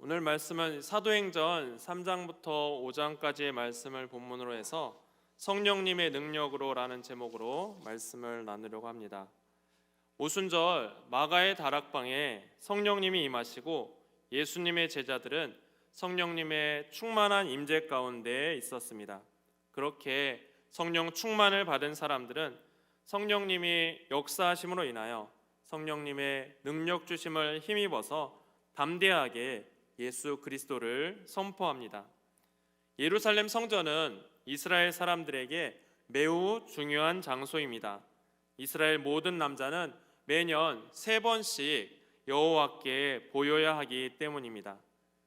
오늘 말씀은 사도행전 3장부터 5장까지의 말씀을 본문으로 해서 성령님의 능력으로라는 제목으로 말씀을 나누려고 합니다. 오순절 마가의 다락방에 성령님이 임하시고 예수님의 제자들은 성령님의 충만한 임재 가운데 있었습니다. 그렇게 성령 충만을 받은 사람들은 성령님이 역사하심으로 인하여 성령님의 능력 주심을 힘입어서 담대하게 예수 그리스도를 선포합니다. 예루살렘 성전은 이스라엘 사람들에게 매우 중요한 장소입니다. 이스라엘 모든 남자는 매년 세 번씩 여호와께 보여야 하기 때문입니다.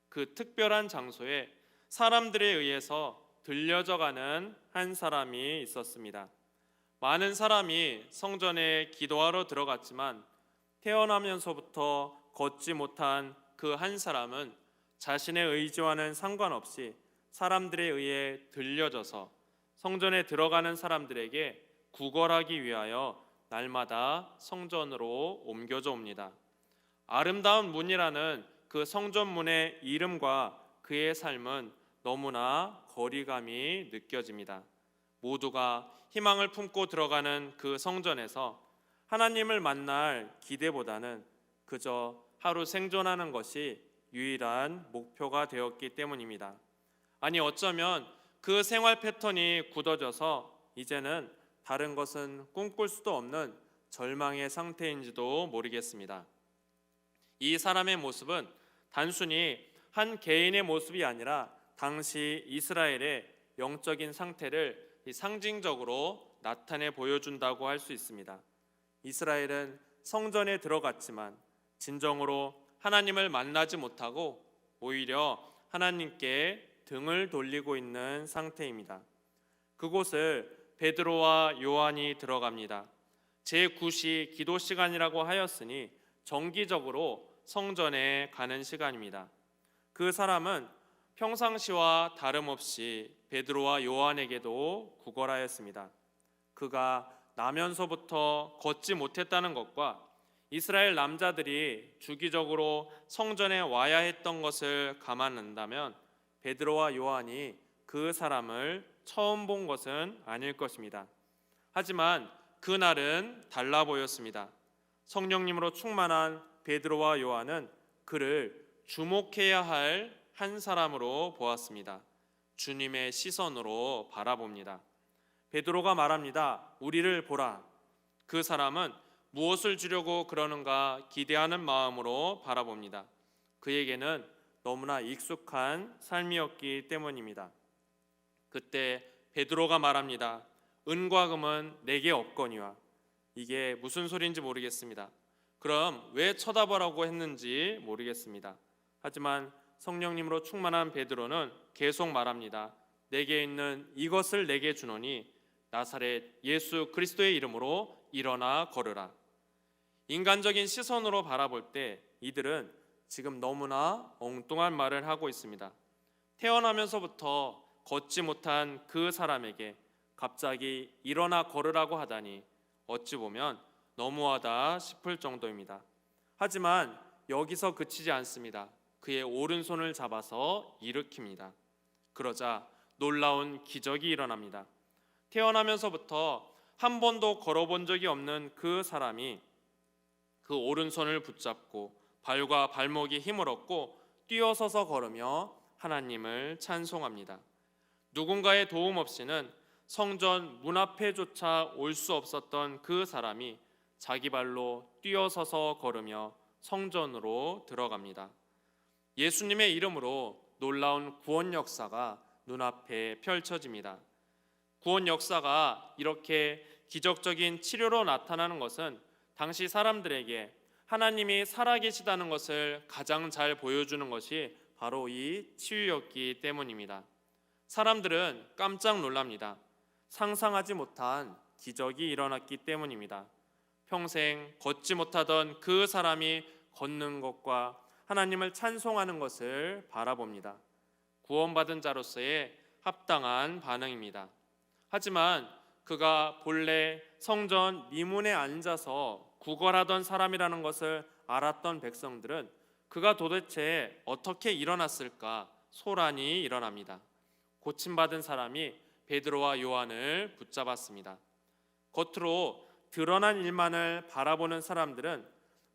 그 특별한 장소에 사람들에 의해서 들려져 가는 한 사람이 있었습니다. 많은 사람이 성전에 기도하러 들어갔지만 태어나면서부터 걷지 못한 그 한 사람은 자신의 의지와는 상관없이 사람들에 의해 들려져서 성전에 들어가는 사람들에게 구걸하기 위하여 날마다 성전으로 옮겨져 옵니다. 아름다운 문이라는 그 성전문의 이름과 그의 삶은 너무나 거리감이 느껴집니다. 모두가 희망을 품고 들어가는 그 성전에서 하나님을 만날 기대보다는 그저 하루 생존하는 것이 유일한 목표가 되었기 때문입니다. 아니 어쩌면 그 생활 패턴이 굳어져서 이제는 다른 것은 꿈꿀 수도 없는 절망의 상태인지도 모르겠습니다. 이 사람의 모습은 단순히 한 개인의 모습이 아니라 당시 이스라엘의 영적인 상태를 상징적으로 나타내 보여준다고 할 수 있습니다. 이스라엘은 성전에 들어갔지만 진정으로 하나님을 만나지 못하고 오히려 하나님께 등을 돌리고 있는 상태입니다. 그곳을 베드로와 요한이 들어갑니다. 제9시 기도 시간이라고 하였으니 정기적으로 성전에 가는 시간입니다. 그 사람은 평상시와 다름없이 베드로와 요한에게도 구걸하였습니다. 그가 나면서부터 걷지 못했다는 것과 이스라엘 남자들이 주기적으로 성전에 와야 했던 것을 감안한다면 베드로와 요한이 그 사람을 처음 본 것은 아닐 것입니다. 하지만 그날은 달라 보였습니다. 성령님으로 충만한 베드로와 요한은 그를 주목해야 할 한 사람으로 보았습니다. 주님의 시선으로 바라봅니다. 베드로가 말합니다. 우리를 보라. 그 사람은 무엇을 주려고 그러는가 기대하는 마음으로 바라봅니다. 그에게는 너무나 익숙한 삶이었기 때문입니다. 그때 베드로가 말합니다. 은과 금은 내게 없거니와 이게 무슨 소리인지 모르겠습니다. 그럼 왜 쳐다보라고 했는지 모르겠습니다. 하지만 성령님으로 충만한 베드로는 계속 말합니다. 내게 있는 이것을 내게 주노니 나사렛 예수 그리스도의 이름으로 일어나 걸으라. 인간적인 시선으로 바라볼 때 이들은 지금 너무나 엉뚱한 말을 하고 있습니다. 태어나면서부터 걷지 못한 그 사람에게 갑자기 일어나 걸으라고 하다니 어찌 보면 너무하다 싶을 정도입니다. 하지만 여기서 그치지 않습니다. 그의 오른손을 잡아서 일으킵니다. 그러자 놀라운 기적이 일어납니다. 태어나면서부터 한 번도 걸어본 적이 없는 그 사람이 그 오른손을 붙잡고 발과 발목에 힘을 얻고 뛰어서서 걸으며 하나님을 찬송합니다. 누군가의 도움 없이는 성전 문 앞에조차 올 수 없었던 그 사람이 자기 발로 뛰어서서 걸으며 성전으로 들어갑니다. 예수님의 이름으로 놀라운 구원 역사가 눈앞에 펼쳐집니다. 구원 역사가 이렇게 기적적인 치료로 나타나는 것은 당시 사람들에게 하나님이 살아계시다는 것을 가장 잘 보여주는 것이 바로 이 치유였기 때문입니다. 사람들은 깜짝 놀랍니다. 상상하지 못한 기적이 일어났기 때문입니다. 평생 걷지 못하던 그 사람이 걷는 것과 하나님을 찬송하는 것을 바라봅니다. 구원받은 자로서의 합당한 반응입니다. 하지만 그가 본래 성전 미문에 앉아서 구걸하던 사람이라는 것을 알았던 백성들은 그가 도대체 어떻게 일어났을까 소란이 일어납니다. 고침받은 사람이 베드로와 요한을 붙잡았습니다. 겉으로 드러난 일만을 바라보는 사람들은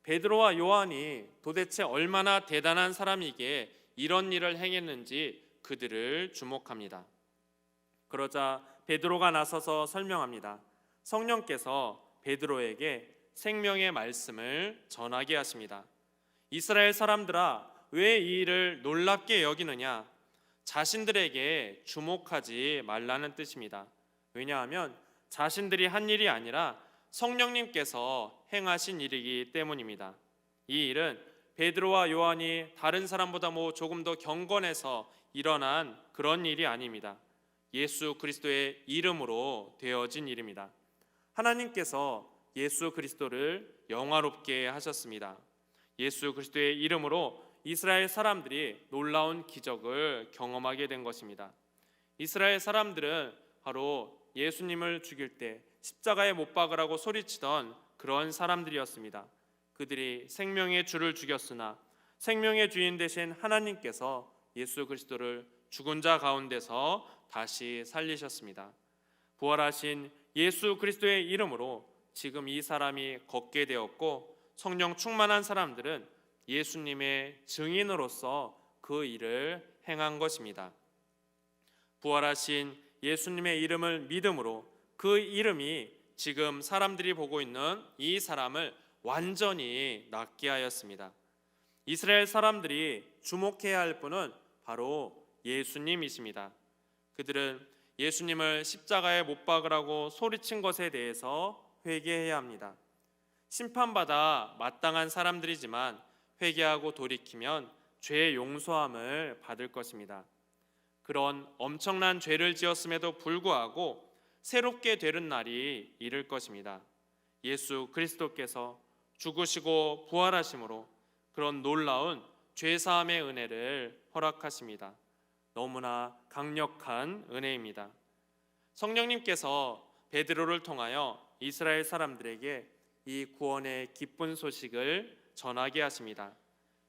베드로와 요한이 도대체 얼마나 대단한 사람이기에 이런 일을 행했는지 그들을 주목합니다. 그러자 베드로가 나서서 설명합니다. 성령께서 베드로에게 생명의 말씀을 전하게 하십니다. 이스라엘 사람들아 왜 이 일을 놀랍게 여기느냐? 자신들에게 주목하지 말라는 뜻입니다. 왜냐하면 자신들이 한 일이 아니라 성령님께서 행하신 일이기 때문입니다. 이 일은 베드로와 요한이 다른 사람보다 뭐 조금 더 경건해서 일어난 그런 일이 아닙니다. 예수 그리스도의 이름으로 되어진 일입니다. 하나님께서 예수 그리스도를 영화롭게 하셨습니다. 예수 그리스도의 이름으로 이스라엘 사람들이 놀라운 기적을 경험하게 된 것입니다. 이스라엘 사람들은 바로 예수님을 죽일 때 십자가에 못 박으라고 소리치던 그런 사람들이었습니다. 그들이 생명의 주를 죽였으나 생명의 주인 되신 하나님께서 예수 그리스도를 죽은 자 가운데서 다시 살리셨습니다. 부활하신 예수 그리스도의 이름으로 지금 이 사람이 걷게 되었고 성령 충만한 사람들은 예수님의 증인으로서 그 일을 행한 것입니다. 부활하신 예수님의 이름을 믿음으로 그 이름이 지금 사람들이 보고 있는 이 사람을 완전히 낫게 하였습니다. 이스라엘 사람들이 주목해야 할 분은 바로 예수님이십니다. 그들은 예수님을 십자가에 못 박으라고 소리친 것에 대해서 회개해야 합니다. 심판받아 마땅한 사람들이지만 회개하고 돌이키면 죄의 용서함을 받을 것입니다. 그런 엄청난 죄를 지었음에도 불구하고 새롭게 되는 날이 이를 것입니다. 예수 그리스도께서 죽으시고 부활하심으로 그런 놀라운 죄 사함의 은혜를 허락하십니다. 너무나 강력한 은혜입니다. 성령님께서 베드로를 통하여 이스라엘 사람들에게 이 구원의 기쁜 소식을 전하게 하십니다.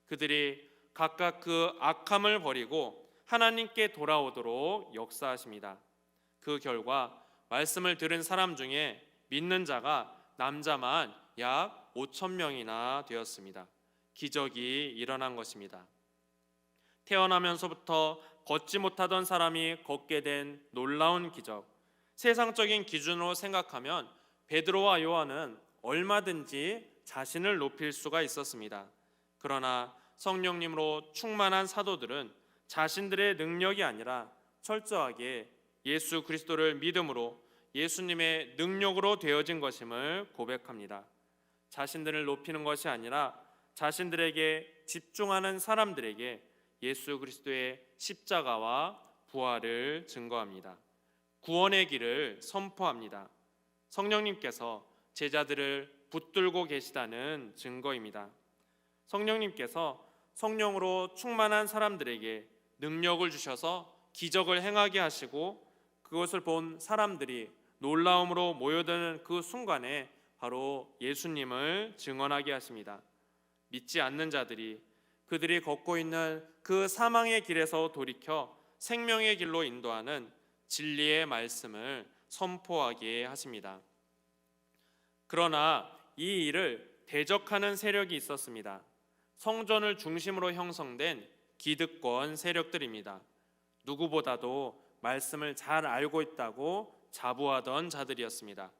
그들이 각각 그 악함을 버리고 하나님께 돌아오도록 역사하십니다. 그 결과 말씀을 들은 사람 중에 믿는 자가 남자만 약 5천 명이나 되었습니다. 기적이 일어난 것입니다. 태어나면서부터 걷지 못하던 사람이 걷게 된 놀라운 기적. 세상적인 기준으로 생각하면 베드로와 요한은 얼마든지 자신을 높일 수가 있었습니다. 그러나 성령님으로 충만한 사도들은 자신들의 능력이 아니라 철저하게 예수 그리스도를 믿음으로 예수님의 능력으로 되어진 것임을 고백합니다. 자신들을 높이는 것이 아니라 자신들에게 집중하는 사람들에게 예수 그리스도의 십자가와 부활을 증거합니다. 구원의 길을 선포합니다. 성령님께서 제자들을 붙들고 계시다는 증거입니다. 성령님께서 성령으로 충만한 사람들에게 능력을 주셔서 기적을 행하게 하시고 그것을 본 사람들이 놀라움으로 모여드는 그 순간에 바로 예수님을 증언하게 하십니다. 믿지 않는 자들이 그들이 걷고 있는 그 사망의 길에서 돌이켜 생명의 길로 인도하는 진리의 말씀을 선포하게 하십니다. 그러나 이 일을 대적하는 세력이 있었습니다. 성전을 중심으로 형성된 기득권 세력들입니다. 누구보다도 말씀을 잘 알고 있다고 자부하던 자들이었습니다.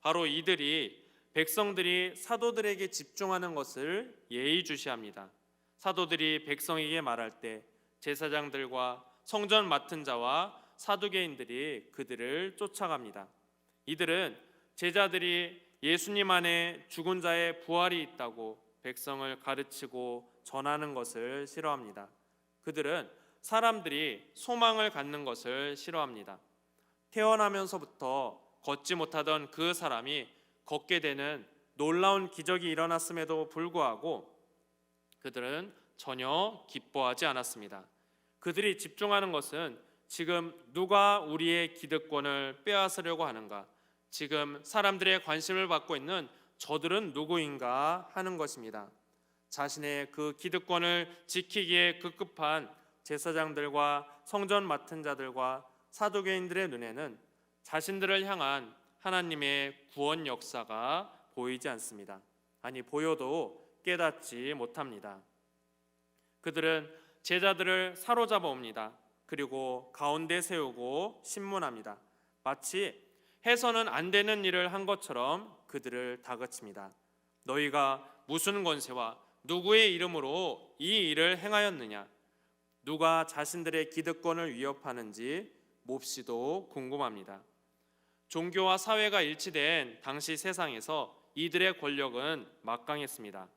바로 이들이 백성들이 사도들에게 집중하는 것을 예의주시합니다. 사도들이 백성에게 말할 때 제사장들과 성전 맡은 자와 사두개인들이 그들을 쫓아갑니다. 이들은 제자들이 예수님 안에 죽은 자의 부활이 있다고 백성을 가르치고 전하는 것을 싫어합니다. 그들은 사람들이 소망을 갖는 것을 싫어합니다. 태어나면서부터 걷지 못하던 그 사람이 걷게 되는 놀라운 기적이 일어났음에도 불구하고 그들은 전혀 기뻐하지 않았습니다. 그들이 집중하는 것은 지금 누가 우리의 기득권을 빼앗으려고 하는가? 지금 사람들의 관심을 받고 있는 저들은 누구인가 하는 것입니다. 자신의 그 기득권을 지키기에 급급한 제사장들과 성전 맡은 자들과 사도계인들의 눈에는 자신들을 향한 하나님의 구원 역사가 보이지 않습니다. 아니 보여도 깨닫지 못합니다. 그들은 제자들을 사로잡아 옵니다. 그리고 가운데 세우고 신문합니다. 마치 해서는 안 되는 일을 한 것처럼 그들을 다그칩니다. 너희가 무슨 권세와 누구의 이름으로 이 일을 행하였느냐? 누가 자신들의 기득권을 위협하는지 몹시도 궁금합니다. 종교와 사회가 일치된 당시 세상에서 이들의 권력은 막강했습니다.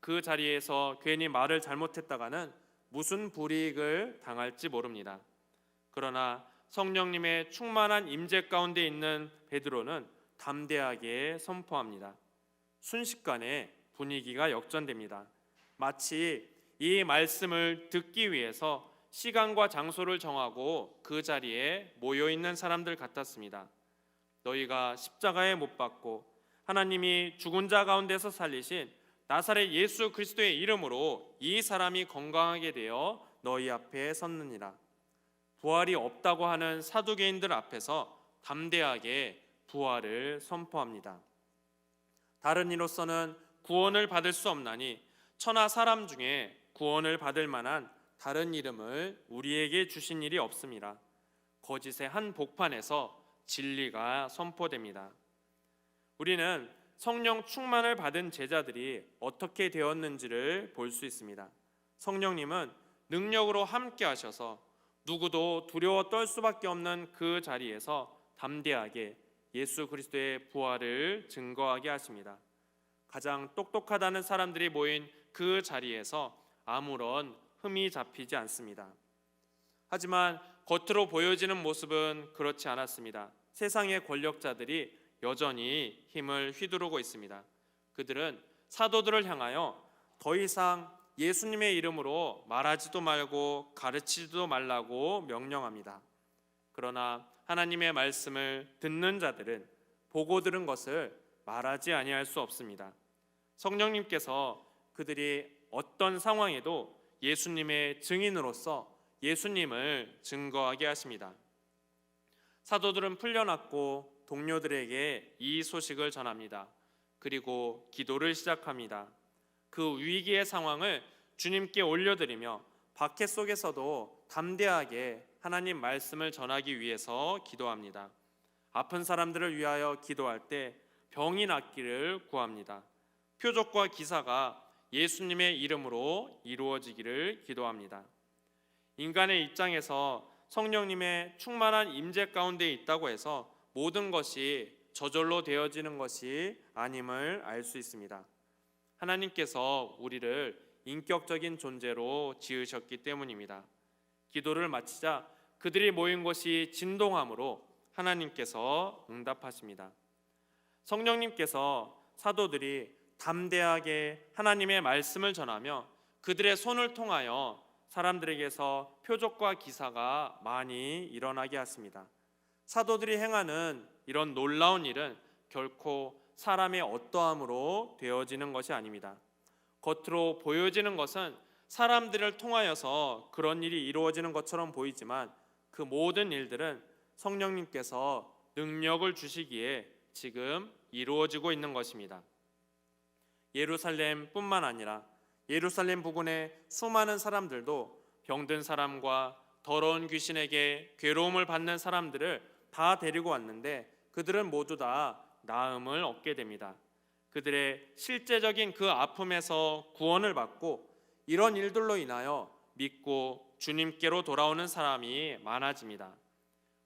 그 자리에서 괜히 말을 잘못했다가는 무슨 불이익을 당할지 모릅니다. 그러나 성령님의 충만한 임재 가운데 있는 베드로는 담대하게 선포합니다. 순식간에 분위기가 역전됩니다. 마치 이 말씀을 듣기 위해서 시간과 장소를 정하고 그 자리에 모여 있는 사람들 같았습니다. 너희가 십자가에 못 박고 하나님이 죽은 자 가운데서 살리신 나사렛 예수 그리스도의 이름으로 이 사람이 건강하게 되어 너희 앞에 섰느니라. 부활이 없다고 하는 사두개인들 앞에서 담대하게 부활을 선포합니다. 다른 이로서는 구원을 받을 수 없나니 천하 사람 중에 구원을 받을 만한 다른 이름을 우리에게 주신 일이 없습니다. 거짓의 한 복판에서 진리가 선포됩니다. 우리는 성령 충만을 받은 제자들이 어떻게 되었는지를 볼 수 있습니다. 성령님은 능력으로 함께 하셔서 누구도 두려워 떨 수밖에 없는 그 자리에서 담대하게 예수 그리스도의 부활을 증거하게 하십니다. 가장 똑똑하다는 사람들이 모인 그 자리에서 아무런 흠이 잡히지 않습니다. 하지만 겉으로 보여지는 모습은 그렇지 않았습니다. 세상의 권력자들이 여전히 힘을 휘두르고 있습니다. 그들은 사도들을 향하여 더 이상 예수님의 이름으로 말하지도 말고 가르치지도 말라고 명령합니다. 그러나 하나님의 말씀을 듣는 자들은 보고 들은 것을 말하지 아니할 수 없습니다. 성령님께서 그들이 어떤 상황에도 예수님의 증인으로서 예수님을 증거하게 하십니다. 사도들은 풀려났고 동료들에게 이 소식을 전합니다. 그리고 기도를 시작합니다. 그 위기의 상황을 주님께 올려드리며 박해 속에서도 담대하게 하나님 말씀을 전하기 위해서 기도합니다. 아픈 사람들을 위하여 기도할 때 병이 낫기를 구합니다. 표적과 기사가 예수님의 이름으로 이루어지기를 기도합니다. 인간의 입장에서 성령님의 충만한 임재 가운데 있다고 해서 모든 것이 저절로 되어지는 것이 아님을 알 수 있습니다. 하나님께서 우리를 인격적인 존재로 지으셨기 때문입니다. 기도를 마치자 그들이 모인 것이 진동함으로 하나님께서 응답하십니다. 성령님께서 사도들이 담대하게 하나님의 말씀을 전하며 그들의 손을 통하여 사람들에게서 표적과 기사가 많이 일어나게 하십니다. 사도들이 행하는 이런 놀라운 일은 결코 사람의 어떠함으로 되어지는 것이 아닙니다. 겉으로 보여지는 것은 사람들을 통하여서 그런 일이 이루어지는 것처럼 보이지만 그 모든 일들은 성령님께서 능력을 주시기에 지금 이루어지고 있는 것입니다. 예루살렘뿐만 아니라 예루살렘 부근의 수많은 사람들도 병든 사람과 더러운 귀신에게 괴로움을 받는 사람들을 다 데리고 왔는데 그들은 모두 다 나음을 얻게 됩니다. 그들의 실제적인 그 아픔에서 구원을 받고 이런 일들로 인하여 믿고 주님께로 돌아오는 사람이 많아집니다.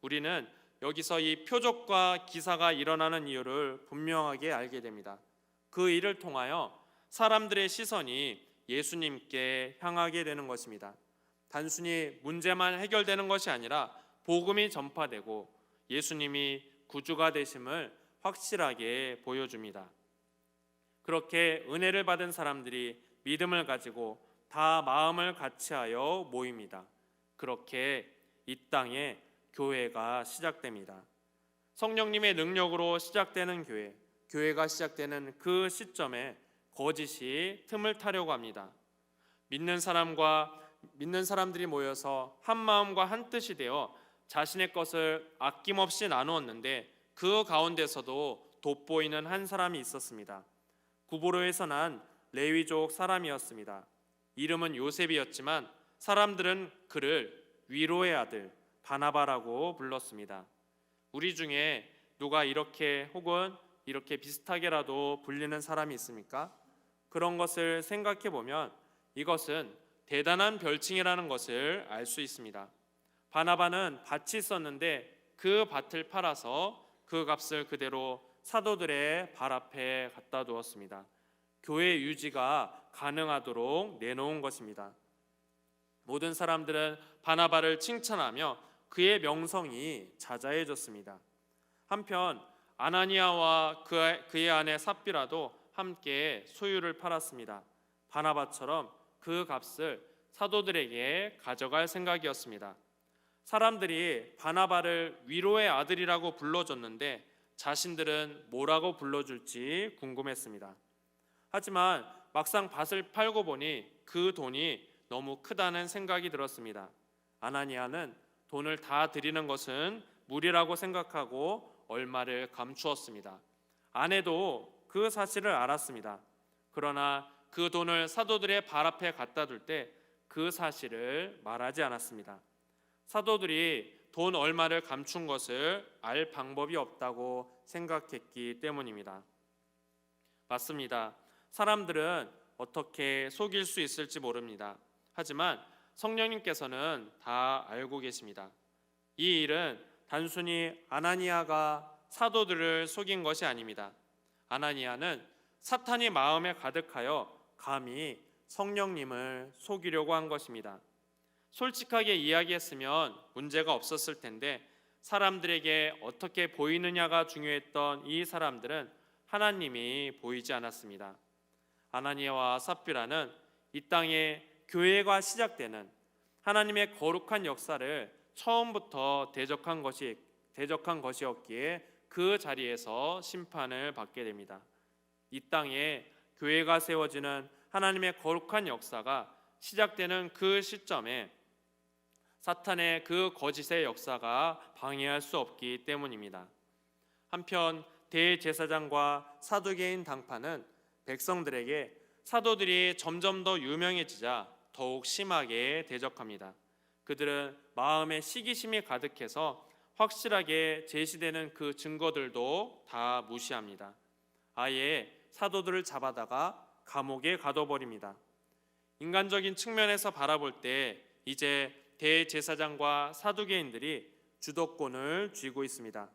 우리는 여기서 이 표적과 기사가 일어나는 이유를 분명하게 알게 됩니다. 그 일을 통하여 사람들의 시선이 예수님께 향하게 되는 것입니다. 단순히 문제만 해결되는 것이 아니라 복음이 전파되고 예수님이 구주가 되심을 확실하게 보여줍니다. 그렇게 은혜를 받은 사람들이 믿음을 가지고 다 마음을 같이하여 모입니다. 그렇게 이 땅에 교회가 시작됩니다. 성령님의 능력으로 시작되는 교회, 교회가 시작되는 그 시점에 거짓이 틈을 타려고 합니다. 믿는 사람과 믿는 사람들이 모여서 한 마음과 한 뜻이 되어 자신의 것을 아낌없이 나누었는데 그 가운데서도 돋보이는 한 사람이 있었습니다. 구보로에서 난 레위족 사람이었습니다. 이름은 요셉이었지만 사람들은 그를 위로의 아들 바나바라고 불렀습니다. 우리 중에 누가 이렇게 혹은 이렇게 비슷하게라도 불리는 사람이 있습니까? 그런 것을 생각해 보면 이것은 대단한 별칭이라는 것을 알 수 있습니다. 바나바는 밭이 있었는데 그 밭을 팔아서 그 값을 그대로 사도들의 발 앞에 갖다 두었습니다. 교회 유지가 가능하도록 내놓은 것입니다. 모든 사람들은 바나바를 칭찬하며 그의 명성이 자자해졌습니다. 한편 아나니아와 그- 그의 아내 삽비라도 함께 소유를 팔았습니다. 바나바처럼 그 값을 사도들에게 가져갈 생각이었습니다. 사람들이 바나바를 위로의 아들이라고 불러줬는데 자신들은 뭐라고 불러줄지 궁금했습니다. 하지만 막상 밭을 팔고 보니 그 돈이 너무 크다는 생각이 들었습니다. 아나니아는 돈을 다 드리는 것은 무리라고 생각하고 얼마를 감추었습니다. 아내도 그 사실을 알았습니다. 그러나 그 돈을 사도들의 발 앞에 갖다 둘 때 그 사실을 말하지 않았습니다. 사도들이 돈 얼마를 감춘 것을 알 방법이 없다고 생각했기 때문입니다. 맞습니다. 사람들은 어떻게 속일 수 있을지 모릅니다. 하지만 성령님께서는 다 알고 계십니다. 이 일은 단순히 아나니아가 사도들을 속인 것이 아닙니다. 아나니아는 사탄이 마음에 가득하여 감히 성령님을 속이려고 한 것입니다. 솔직하게 이야기했으면 문제가 없었을 텐데 사람들에게 어떻게 보이느냐가 중요했던 이 사람들은 하나님이 보이지 않았습니다. 아나니아와 삽비라는 이 땅에 교회가 시작되는 하나님의 거룩한 역사를 처음부터 대적한 것이 대적한 것이었기에 그 자리에서 심판을 받게 됩니다. 이 땅에 교회가 세워지는 하나님의 거룩한 역사가 시작되는 그 시점에 사탄의 그 거짓의 역사가 방해할 수 없기 때문입니다. 한편 대제사장과 사두개인 당파는 백성들에게 사도들이 점점 더 유명해지자 더욱 심하게 대적합니다. 그들은 마음에 시기심이 가득해서 확실하게 제시되는 그 증거들도 다 무시합니다. 아예 사도들을 잡아다가 감옥에 가둬버립니다. 인간적인 측면에서 바라볼 때 이제 대제사장과 사두개인들이 주도권을 쥐고 있습니다.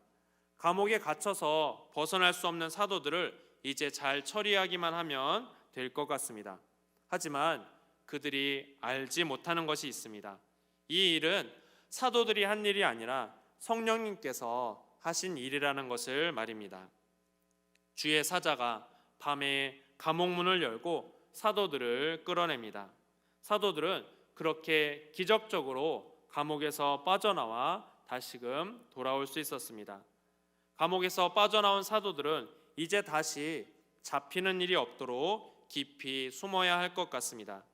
감옥에 갇혀서 벗어날 수 없는 사도들을 이제 잘 처리하기만 하면 될 것 같습니다. 하지만 그들이 알지 못하는 것이 있습니다. 이 일은 사도들이 한 일이 아니라 성령님께서 하신 일이라는 것을 말입니다. 주의 사자가 밤에 감옥 문을 열고 사도들을 끌어냅니다. 사도들은 그렇게 기적적으로 감옥에서 빠져나와 다시금 돌아올 수 있었습니다. 감옥에서 빠져나온 사도들은 이제 다시 잡히는 일이 없도록 깊이 숨어야 할 것 같습니다.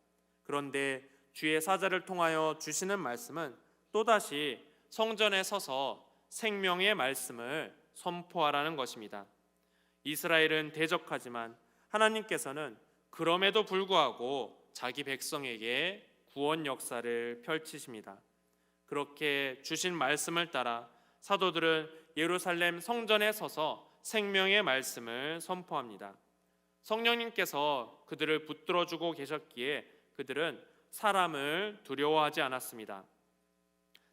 그런데 주의 사자를 통하여 주시는 말씀은 또다시 성전에 서서 생명의 말씀을 선포하라는 것입니다. 이스라엘은 대적하지만 하나님께서는 그럼에도 불구하고 자기 백성에게 구원 역사를 펼치십니다. 그렇게 주신 말씀을 따라 사도들은 예루살렘 성전에 서서 생명의 말씀을 선포합니다. 성령님께서 그들을 붙들어 주고 계셨기에 그들은 사람을 두려워하지 않았습니다.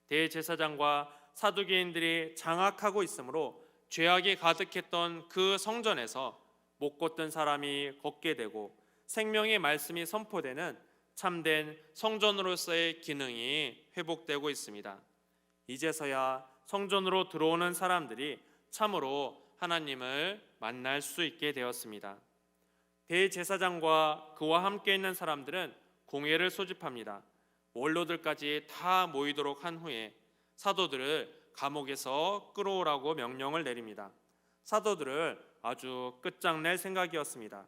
대제사장과 사두개인들이 장악하고 있으므로 죄악이 가득했던 그 성전에서 못 걷던 사람이 걷게 되고 생명의 말씀이 선포되는 참된 성전으로서의 기능이 회복되고 있습니다. 이제서야 성전으로 들어오는 사람들이 참으로 하나님을 만날 수 있게 되었습니다. 대제사장과 그와 함께 있는 사람들은 공회를 소집합니다. 원로들까지 다 모이도록 한 후에 사도들을 감옥에서 끌어오라고 명령을 내립니다. 사도들을 아주 끝장낼 생각이었습니다.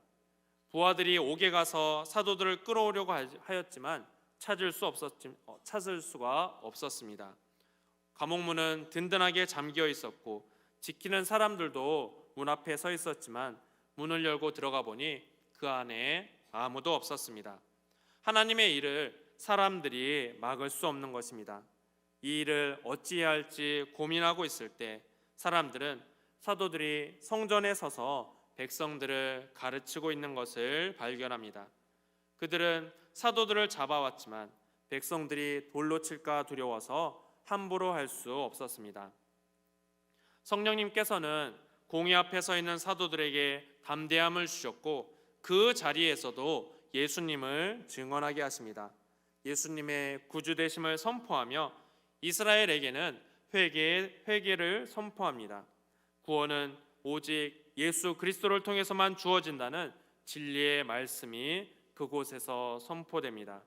부하들이 옥에 가서 사도들을 끌어오려고 하- 하였지만 찾을 수 없었지 어, 찾을 수가 없었습니다. 감옥문은 든든하게 잠겨 있었고 지키는 사람들도 문 앞에 서 있었지만 문을 열고 들어가 보니 그 안에 아무도 없었습니다. 하나님의 일을 사람들이 막을 수 없는 것입니다. 이 일을 어찌해야 할지 고민하고 있을 때 사람들은 사도들이 성전에 서서 백성들을 가르치고 있는 것을 발견합니다. 그들은 사도들을 잡아왔지만 백성들이 돌로 칠까 두려워서 함부로 할 수 없었습니다. 성령님께서는 공의 앞에 서 있는 사도들에게 담대함을 주셨고 그 자리에서도 예수님을 증언하게 하십니다. 예수님의 구주 되심을 선포하며 이스라엘에게는 회개 회개를 선포합니다. 구원은 오직 예수 그리스도를 통해서만 주어진다는 진리의 말씀이 그곳에서 선포됩니다.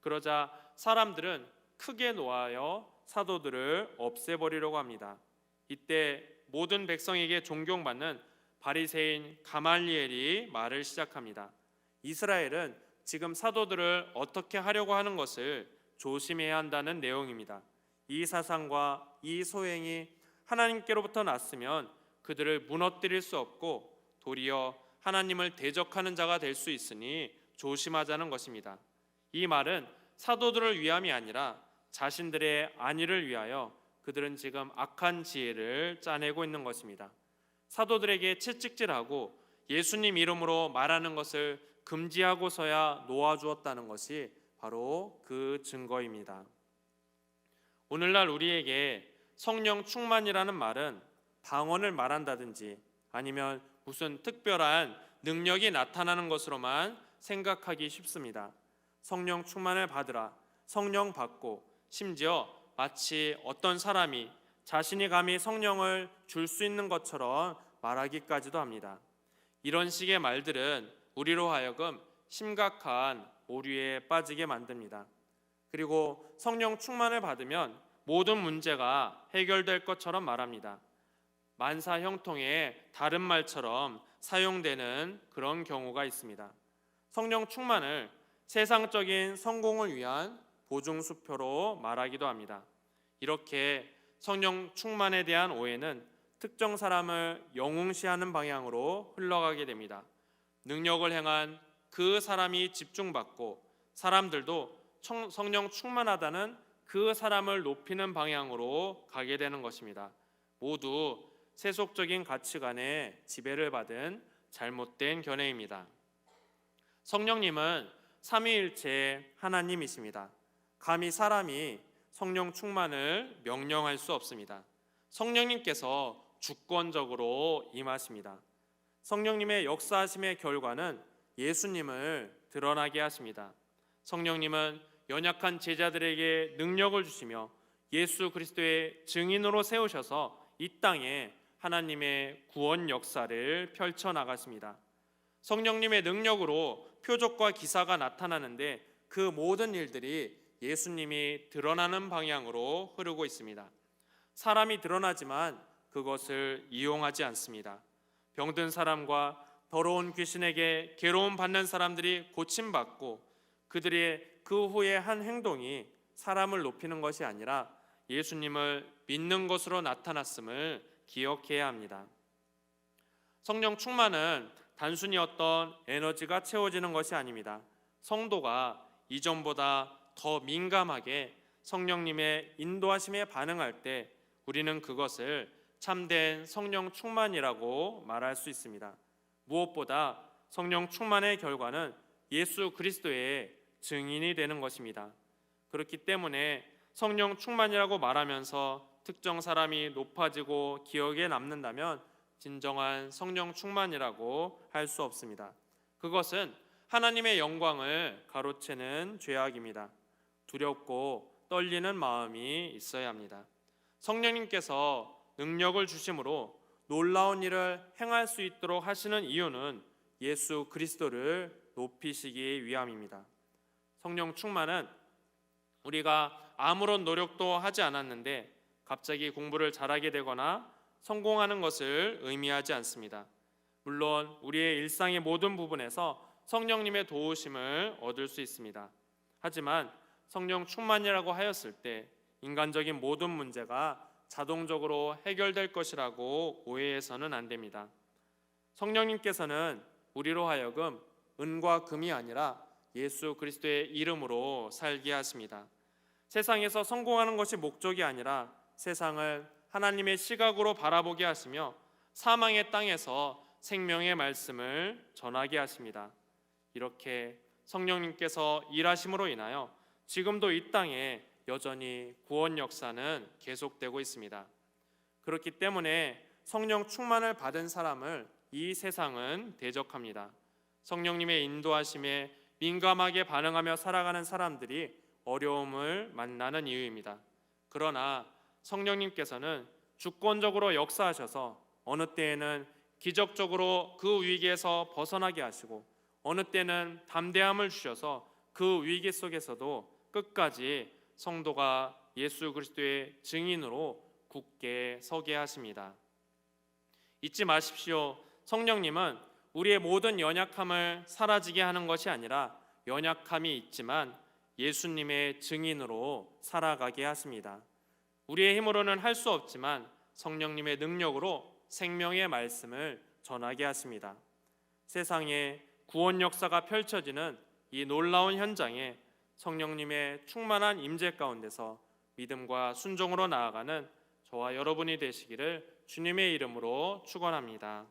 그러자 사람들은 크게 노하여 사도들을 없애버리려고 합니다. 이때 모든 백성에게 존경받는 바리새인 가말리엘이 말을 시작합니다. 이스라엘은 지금 사도들을 어떻게 하려고 하는 것을 조심해야 한다는 내용입니다. 이 사상과 이 소행이 하나님께로부터 났으면 그들을 무너뜨릴 수 없고 도리어 하나님을 대적하는 자가 될 수 있으니 조심하자는 것입니다. 이 말은 사도들을 위함이 아니라 자신들의 안위를 위하여 그들은 지금 악한 지혜를 짜내고 있는 것입니다. 사도들에게 채찍질하고 예수님 이름으로 말하는 것을 금지하고서야 놓아주었다는 것이 바로 그 증거입니다. 오늘날 우리에게 성령 충만이라는 말은 방언을 말한다든지 아니면 무슨 특별한 능력이 나타나는 것으로만 생각하기 쉽습니다. 성령 충만을 받으라, 성령 받고 심지어 마치 어떤 사람이 자신이 감히 성령을 줄 수 있는 것처럼 말하기까지도 합니다. 이런 식의 말들은 우리로 하여금 심각한 오류에 빠지게 만듭니다. 그리고 성령 충만을 받으면 모든 문제가 해결될 것처럼 말합니다. 만사 형통의 다른 말처럼 사용되는 그런 경우가 있습니다. 성령 충만을 세상적인 성공을 위한 보증 수표로 말하기도 합니다. 이렇게 성령 충만에 대한 오해는 특정 사람을 영웅시하는 방향으로 흘러가게 됩니다. 능력을 행한 그 사람이 집중받고 사람들도 청- 성령 충만하다는 그 사람을 높이는 방향으로 가게 되는 것입니다. 모두 세속적인 가치관에 지배를 받은 잘못된 견해입니다. 성령님은 삼위일체 하나님이십니다. 감히 사람이 성령 충만을 명령할 수 없습니다. 성령님께서 주권적으로 임하십니다. 성령님의 역사하심의 결과는 예수님을 드러나게 하십니다. 성령님은 연약한 제자들에게 능력을 주시며 예수 그리스도의 증인으로 세우셔서 이 땅에 하나님의 구원 역사를 펼쳐 나가십니다. 성령님의 능력으로 표적과 기사가 나타나는데 그 모든 일들이 예수님이 드러나는 방향으로 흐르고 있습니다. 사람이 드러나지만 그것을 이용하지 않습니다. 병든 사람과 더러운 귀신에게 괴로움 받는 사람들이 고침받고 그들의 그 후에 한 행동이 사람을 높이는 것이 아니라 예수님을 믿는 것으로 나타났음을 기억해야 합니다. 성령 충만은 단순히 어떤 에너지가 채워지는 것이 아닙니다. 성도가 이전보다 더 민감하게 성령님의 인도하심에 반응할 때 우리는 그것을 참된 성령 충만이라고 말할 수 있습니다. 무엇보다 성령 충만의 결과는 예수 그리스도의 증인이 되는 것입니다. 그렇기 때문에 성령 충만이라고 말하면서 특정 사람이 높아지고 기억에 남는다면 진정한 성령 충만이라고 할 수 없습니다. 그것은 하나님의 영광을 가로채는 죄악입니다. 두렵고 떨리는 마음이 있어야 합니다. 성령님께서 능력을 주심으로 놀라운 일을 행할 수 있도록 하시는 이유는 예수 그리스도를 높이시기 위함입니다. 성령 충만은 우리가 아무런 노력도 하지 않았는데 갑자기 공부를 잘하게 되거나 성공하는 것을 의미하지 않습니다. 물론 우리의 일상의 모든 부분에서 성령님의 도우심을 얻을 수 있습니다. 하지만 성령 충만이라고 하였을 때 인간적인 모든 문제가 자동적으로 해결될 것이라고 오해해서는 안 됩니다. 성령님께서는 우리로 하여금 은과 금이 아니라 예수 그리스도의 이름으로 살게 하십니다. 세상에서 성공하는 것이 목적이 아니라 세상을 하나님의 시각으로 바라보게 하시며 사망의 땅에서 생명의 말씀을 전하게 하십니다. 이렇게 성령님께서 일하심으로 인하여 지금도 이 땅에 여전히 구원 역사는 계속되고 있습니다. 그렇기 때문에 성령 충만을 받은 사람을 이 세상은 대적합니다. 성령님의 인도하심에 민감하게 반응하며 살아가는 사람들이 어려움을 만나는 이유입니다. 그러나 성령님께서는 주권적으로 역사하셔서 어느 때에는 기적적으로 그 위기에서 벗어나게 하시고 어느 때는 담대함을 주셔서 그 위기 속에서도 끝까지 성도가 예수 그리스도의 증인으로 굳게 서게 하십니다. 잊지 마십시오. 성령님은 우리의 모든 연약함을 사라지게 하는 것이 아니라 연약함이 있지만 예수님의 증인으로 살아가게 하십니다. 우리의 힘으로는 할 수 없지만 성령님의 능력으로 생명의 말씀을 전하게 하십니다. 세상에 구원 역사가 펼쳐지는 이 놀라운 현장에 성령님의 충만한 임재 가운데서 믿음과 순종으로 나아가는 저와 여러분이 되시기를 주님의 이름으로 축원합니다.